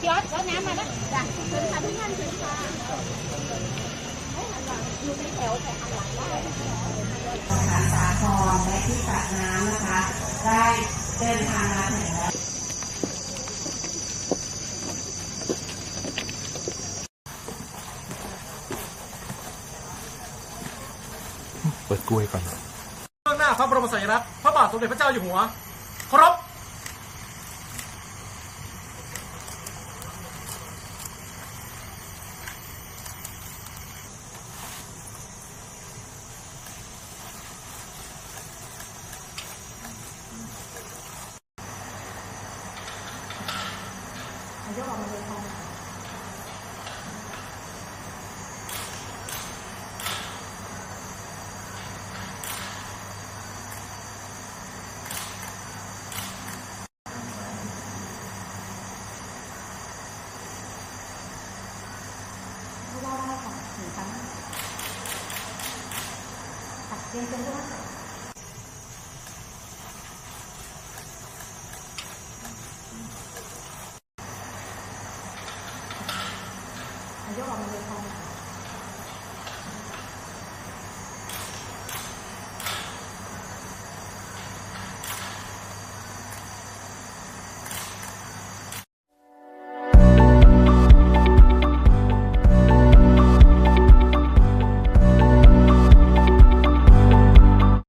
พี่ออสเอาน้ำมาแล้วจ้ะเชิญค่ะทุกท่านเชิญค่ะอยู่ในแถวแต่ข้างหลังได้สาสาครและที่สระน้ำนะคะ ได้เดินทางมาถึงแล้วเปิดกล้วยก่อนเบื้องหน้าพระบรมสัญลักษ์พระบาทสมเด็จพระเจ้าอยู่หัว ครบ เคารพเพราะว่าได้ค่ะถึงครั้งตัดเรียนเป็นว่า ร往那边跑